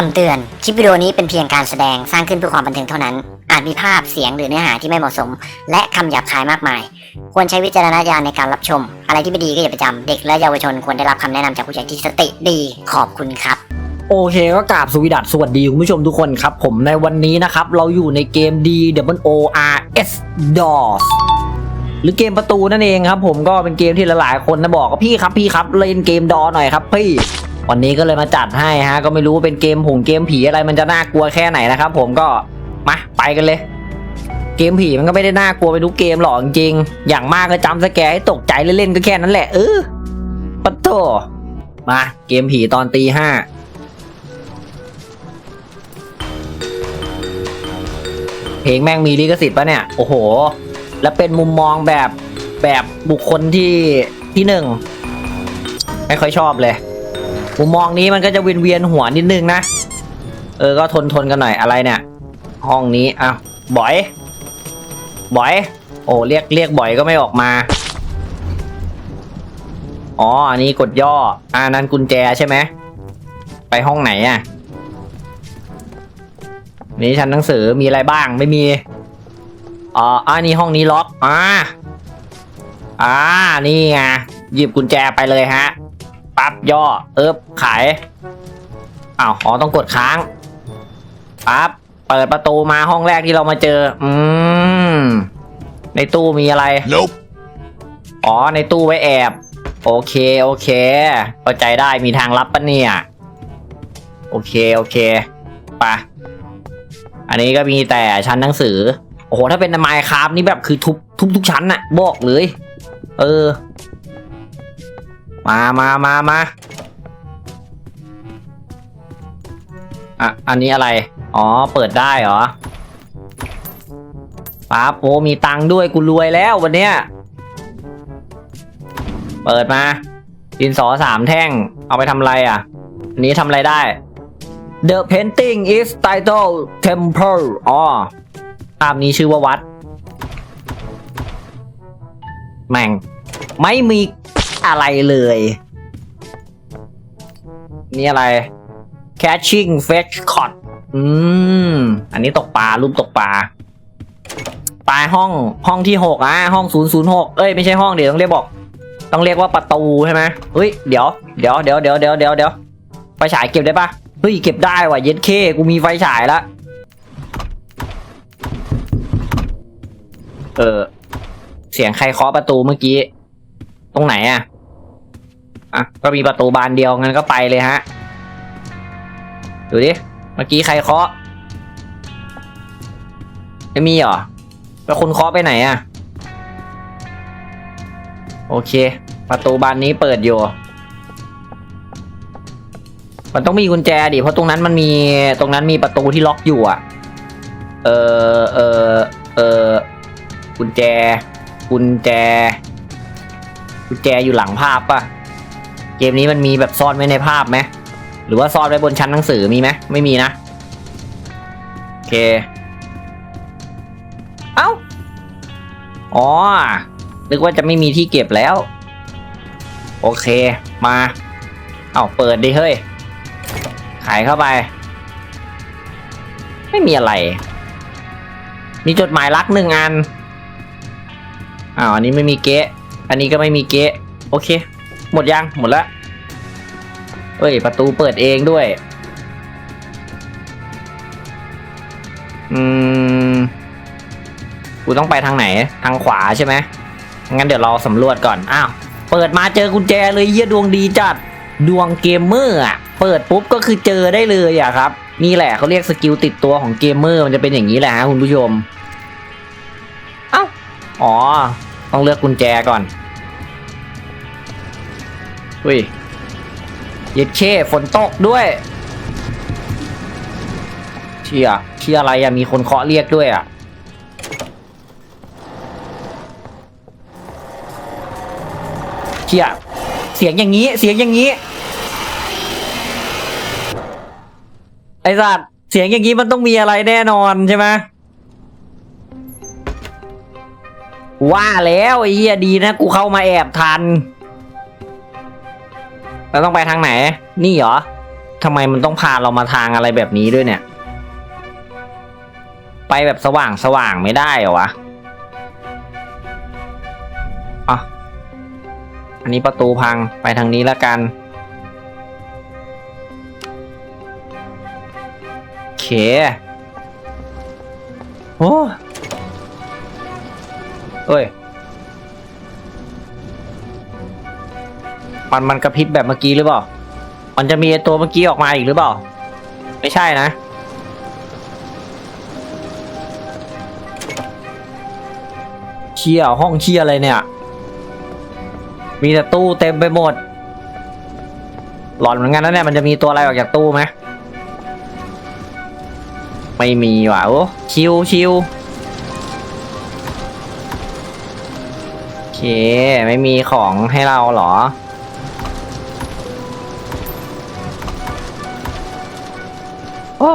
คำเตือน คลิปวิดีโอนี้เป็นเพียงการแสดงสร้างขึ้นเพื่อความบันเทิงเท่านั้น อาจมีภาพ เสียงหรือเนื้อหาที่ไม่เหมาะสม และคำหยาบคายมากมาย ควรใช้วิจารณญาณในการรับชม อะไรที่ไม่ดีก็อย่าไปจำ เด็กและเยาวชนควรได้รับคำแนะนำจากผู้ใหญ่ที่สติดี ขอบคุณครับ โอเคก็กราบสวสดัสสวัสดีคุณผู้ชมทุกคนครับ ผมในวันนี้นะครับ เราอยู่ในเกม D W O R S DOS หรือเกมประตูนั่นเองครับ ผมก็เป็นเกมที่หลายๆ คนนะบอกว่าพี่ครับพี่ครับเล่นเกมดอหน่อยครับพี่ วันนี้ก็เลยมาจัดให้ฮะ ก็ไม่รู้ว่าเป็นเกมผงเกมผีอะไรมันจะน่ากลัวแค่ไหนนะครับผมก็มาไปกันเลย เกมผีมันก็ไม่ได้น่ากลัวไปทุกเกมหรอกจริงๆอย่างมากก็จำสแกร์ให้ตกใจเล่นๆก็แค่นั้นแหละเออปะโถมาเกมผีตอนตีห้าเพลงแม่งมีลิขสิทธิ์ปะเนี่ย โอ้โห แล้วเป็นมุมมองแบบแบบบุคคลที่ที่หนึ่ง ไม่ค่อยชอบเลย มุมมองนี้มันก็จะเวียนเวียนๆหัวนิดนึงนะ เออ ก็ทนทนกันหน่อยอะไรเนี่ย ห้องนี้อ้าวบ่อยบ่อย โอ้เรียกเรียกบ่อยก็ไม่ออกมา อ๋อ อันนี้กดย่อ อ่านั่นกุญแจใช่ไหม ไปห้องไหนอะ นี่ชั้นหนังสือมีอะไรบ้างไม่มี อ๋ออ่านี่ห้องนี้ล็อก อ่า อ่า นี่ไงหยิบกุญแจไปเลยฮะ บย่อเอิบขายอ้าวอ๋อต้องกดค้างปั๊บเปิดประตูมาห้องแรกที่เรามาเจอ อืม ในตู้มีอะไร Nope. อ๋อในตู้ไว้แอบ โอเคโอเคเข้าใจได้มีทางลับปะเนี่ย โอเคโอเคไปะอันนี้ก็มีแต่ชั้นหนังสือ โอ้โหถ้าเป็นไมค์ครับนี่แบบคือทุบทุบทุกชั้นน่ะ บอกเลย เออ มามามามาอะ อันนี้อะไร อ๋อ เปิดได้เหรอป๊าโอ้มีตังค์ด้วยกูรวยแล้ววันเนี้ย เปิดมาดินสอสามแท่ง เอาไปทำอะไรอะ อันนี้ทำอะไรได้ The painting is titled Temple อ๋อภาพนี้ชื่อว่าวัด แม่ง ไม่มี อะไรเลย นี่อะไร catching fish caught อืม อันนี้ตกปลารูปตกปลาปลายห้องห้องที่หกอะห้องศูนย์ศูนย์หกเอ้ยไม่ใช่ห้องเดี๋ยวต้องเรียกบอก ต้องเรียกว่าประตูใช่ไหมเฮ้ยเดี๋ยวเดี๋ยวเดี๋ยวเดี๋ยวเดี๋ยวเดี๋ยวเดี๋ยวไฟฉายเก็บได้ปะเฮ้ยเก็บได้ว่ะเย็ดเคกูมีไฟฉายละเออเสียงใครเคาะประตูเมื่อกี้ ตรงไหนอะอะ ก็มีประตูบานเดียวงั้นก็ไปเลยฮะ ดูดิ เมื่อกี้ใครเคาะ ไม่มีเหรอ แล้วคนเคาะไปไหนอะโอเค ประตูบานนี้เปิดอยู่ มันต้องมีกุญแจดิ เพราะตรงนั้นมันมี ตรงนั้นมีประตูที่ล็อกอยู่อะ เออเออเออกุญแจ กุญแจ กุญแจอยู่หลังภาพปะเกมนี้มันมีแบบซ่อนไว้ในภาพไหมหรือว่าซ่อนไว้บนชั้นหนังสือมีไหมไม่มีนะโอเค เอ้าอ๋อนึกว่าจะไม่มีที่เก็บแล้ว โอเคมาเอาเปิดดิเฮ้ยขายเข้าไป ไม่มีอะไร มีจดหมายรักหนึ่งอันอ้าวอันนี้ไม่มีเก๊ะ อันนี้ก็ไม่มีเกะโอเค หมดยังหมดละเอ้ย ประตูเปิดเองด้วย อืม กูต้องไปทางไหน ทางขวาใช่ไหม งั้นเดี๋ยวเราสำรวจก่อน อ้าว เปิดมาเจอกุญแจเลยเยี่ยดวงดีจัด ดวงเกมเมอร์อะ เปิดปุ๊บก็คือเจอได้เลยอะครับ นี่แหละเขาเรียกสกิลติดตัวของเกมเมอร์มันจะเป็นอย่างนี้แหละฮะคุณผู้ชม เอ้า อ๋อ ต้องเลือกกุญแจก่อน อุ้ยเย็ดเช่ฝนตกด้วย เชี่ยเชี่ยอะไรอะมีคนเคาะเรียกด้วยอะเชี่ยเสียงอย่างนี้ เสียงอย่างนี้ ไอ้สัตว์เสียงอย่างนี้มันต้องมีอะไรแน่นอนใช่ไหมว่าแล้วไอ้เหี้ยดีนะ กูเข้ามาแอบทัน เราต้องไปทางไหน นี่เหรอทำไมมันต้องพาเรามาทางอะไรแบบนี้ด้วยเนี่ย ไปแบบสว่างสว่างไม่ได้เหรอวะอะอันนี้ประตูพังไปทางนี้แล้วกันโอเคโอ้เอ้ย มันมันกระพริบแบบเมื่อกี้หรือเปล่า มันจะมีไอ้ตัวเมื่อกี้ออกมาอีกหรือเปล่า ไม่ใช่นะ เชี่ยห้องเชี่ยอะไรเนี่ย มีแต่ตู้เต็มไปหมด หลอนเหมือนกันนะเนี่ยมันจะมีตัวอะไรออกจากตู้ไหมไม่มีว่ะโอ้ชิวชิวโอเค ไม่มีของให้เราเหรอ โอ้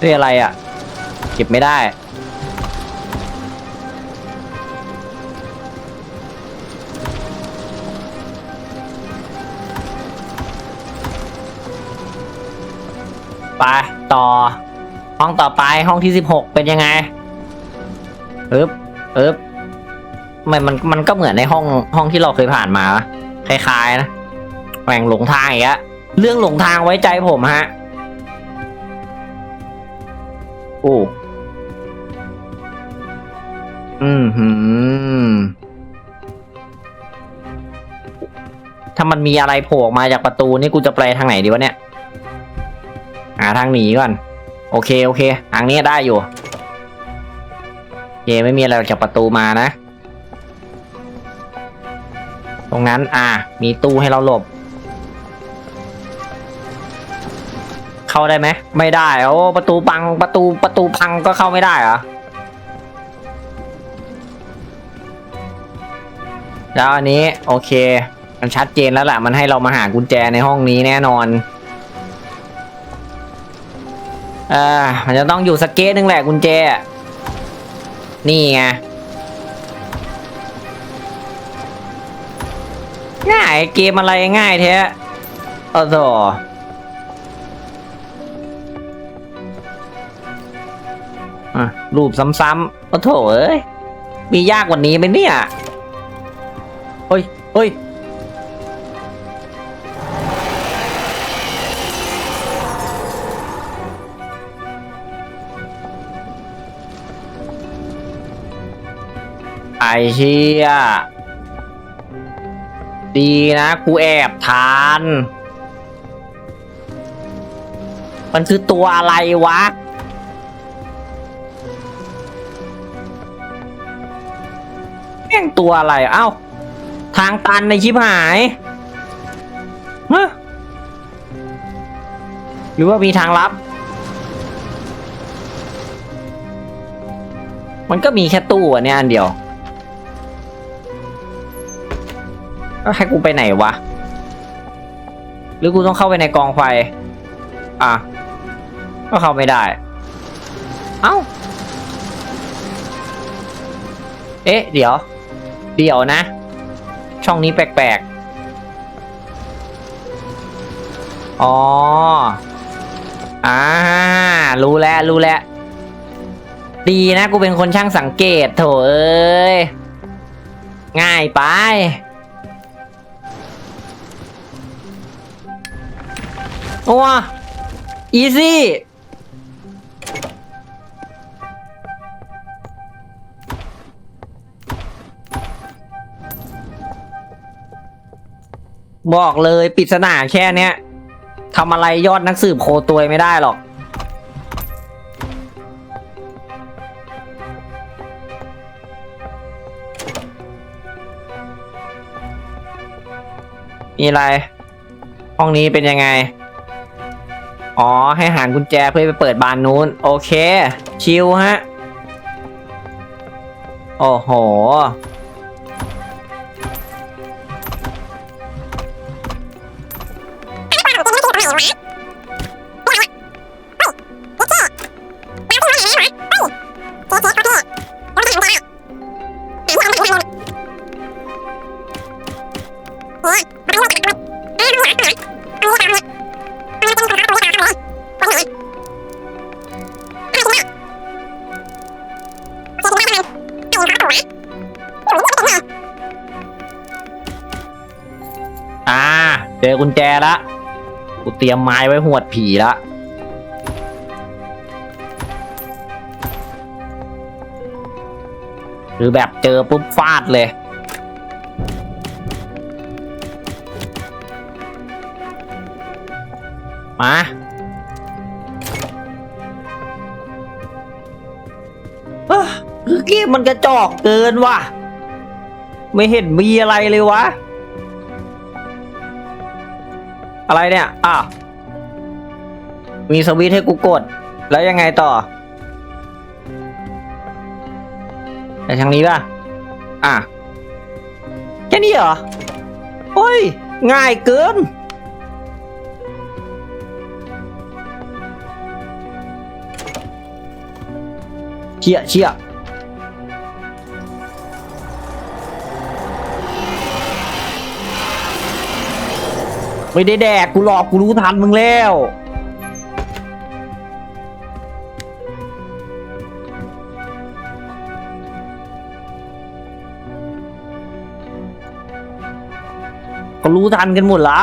เรียอะไรอะ เก็บไม่ได้ ไป ต่อ ห้องต่อไปห้องที่สิบหกเป็นยังไงอึ๊บอึ๊บมันมันมันก็เหมือนในห้องห้องที่เราเคยผ่านมา คล้ายๆนะแหว่งหลงทางอีกอะ เรื่องหลงทางไว้ใจผมฮะ โอ้อืมหืมถ้ามันมีอะไรโผล่ออกมาจากประตูนี่กูจะไปทางไหนดีวะเนี่ย หาทางหนีก่อน โอเคโอเคทางนี้ได้อยู่โอเคไม่มีอะไรออกจากประตูมานะ ตรงนั้น อ่า มีตู้ให้เราหลบ เข้าได้ไหมไม่ได้โอ้ประตูปังประตูประตูพังก็เข้าไม่ได้เหรอแล้วอันนี้โอเค มันชัดเจนแล้วแหละมันให้เรามาหากุญแจในห้องนี้แน่นอนเออมันจะต้องอยู่สเก็ตนึงแหละกุญแจ นี่ไงง่ายเกมอะไรง่ายแท้เออโถ อะรูปซ้ำๆโอ้โถเอ้ย มียากกว่านี้ไหมเนี่ยเฮ้ยเฮ้ยไอเชี่ยดีนะกูแอบทาน มันคือตัวอะไรวะ งตัวอะไร เอ้า ทางตันในชิบหายฮะหรือว่ามีทางลับ มันก็มีแค่ตู้อันเนี้ยอันเดียวแล้วให้กูไปไหนวะ หรือกูต้องเข้าไปในกองไฟ อะ ก็เข้าไม่ได้ เอ้า เอ๊ะ เดี๋ยว เดี๋ยวนะ ช่องนี้แปลกๆ อ๋อ อ่า รู้แล้ว รู้แล้ว ดีนะกูเป็นคนช่างสังเกตโถเอ้ย ง่ายไป โอ้อีซี่ บอกเลยปริศนาแค่เนี้ยทำอะไรยอดนักสืบโคตัวยไม่ได้หรอก มีอะไร ห้องนี้เป็นยังไง อ๋อ ให้หากุญแจเพื่อไปเปิดบานนู้น โอเค ชิลฮะ โอ้โห เจอกุญแจละกูเตรียมไม้ไว้หวดผีละหรือแบบเจอปุ๊บฟาดเลย มาเอ้อคือเกมมันกระจอกเกินว่ะ ไม่เห็นมีอะไรเลยวะ อะไรเนี่ยอ้าวมีสวิตช์ให้กูกด แล้วยังไงต่อไปทางนี้ป่ะ อะ แค่นี้เหรอ โอ้ย ง่ายเกิน เชี่ยเชี่ย ไม่ได้แดกกูหลอกกูรู้ทันมึงแล้ว ก็รู้ทันกันหมดละ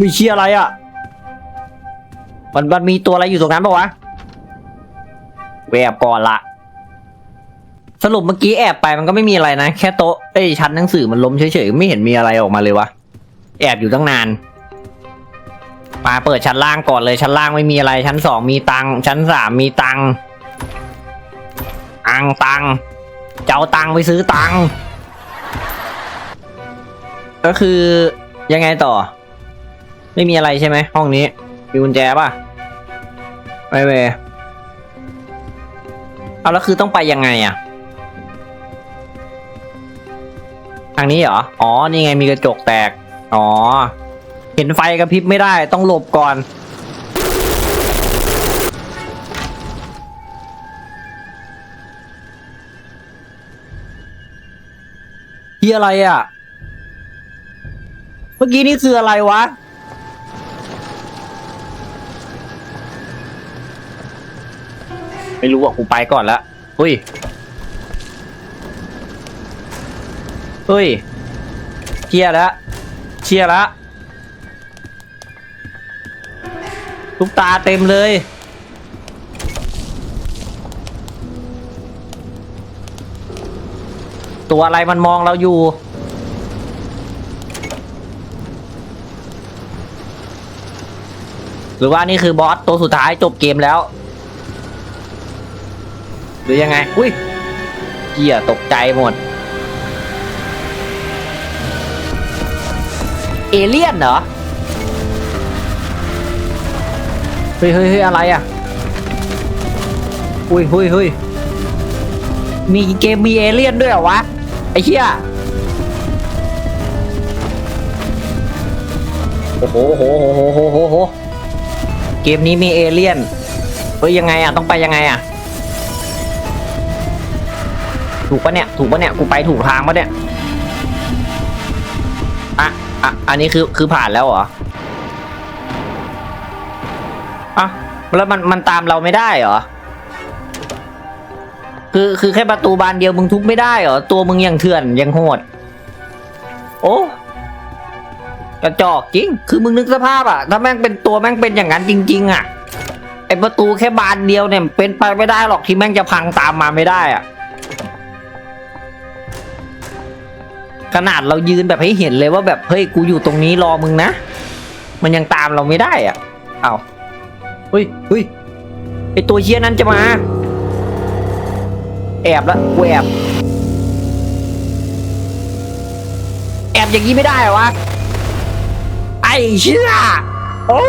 มีเชียอะไรอะ มันมันมีตัวอะไรอยู่ตรงนั้นปะวะ แวบก่อนละ สรุปเมื่อกี้แอบไปมันก็ไม่มีอะไรนะ แค่โต๊ะเอ้ยชั้นหนังสือมันล้มเฉยๆ ไม่เห็นมีอะไรออกมาเลยวะ แอบอยู่ตั้งนานมาเปิดชั้นล่างก่อนเลยชั้นล่างไม่มีอะไร ชั้นสองมีตังค์ชั้นสามมีตังค์อังตังค์จะเอาตังไปซื้อตังก็คือยังไงต่อ ไม่มีอะไรใช่ไหมห้องนี้มีกุญแจป่ะไม่เวเอาแล้วคือต้องไปยังไงอะ ทางนี้เหรอ อ๋อ นี่ไงมีกระจกแตก อ๋อ เห็นไฟกระพริบไม่ได้ต้องหลบก่อน ที่อะไรอะ เมื่อกี้นี่คืออะไรวะ ไม่รู้อะกูไปก่อนละเฮ้ย เฮ้ยเชียแล้วเชียแล้วลูกตาเต็มเลย ตัวอะไรมันมองเราอยู่ หรือว่านี่คือบอสตัวสุดท้ายจบเกมแล้ว หรือยังไง อุ้ยเหี้ยตกใจหมด เอเลี่ยนเหรอเฮ้ยเฮ้ยเฮ้ยอะไรอะ อุ้ยเฮ้ยเฮ้ยมีเกมมีเอเลี่ยนด้วยเหรอวะ ไอ้เหี้ย โอ้โหโอ้โหโอ้โหโอ้โหโอ้โหเกมนี้มีเอเลี่ยน เฮ้ยยังไงอะ ต้องไปยังไงอะ ถูกปะเนี่ย ถูกปะเนี่ย กูไปถูกทางปะเนี่ย อะอันนี้คือคือผ่านแล้วเหรออะแล้วมันมันตามเราไม่ได้เหรอ คือคือแค่ประตูบานเดียวมึงทุบไม่ได้เหรอ ตัวมึงยังเถื่อนยังโหด โอ้กระจอกจริง คือมึงนึกสภาพอะถ้าแม่งเป็นตัวแม่งเป็นอย่างนั้นจริง ๆอะไอประตูแค่บานเดียวเนี่ยเป็นไปไม่ได้หรอกที่แม่งจะพังตามมาไม่ได้อะ ขนาดเรายืนแบบให้เห็นเลยว่าแบบเฮ้ยกูอยู่ตรงนี้รอมึงนะ มันยังตามเราไม่ได้อะเอาเฮ้ยเฮ้ยไอตัวเชี่ยนั้นจะมา แอบแล้วกูแอบแอบอย่างนี้ไม่ได้หรอวะไอ้เชี่ยโอ้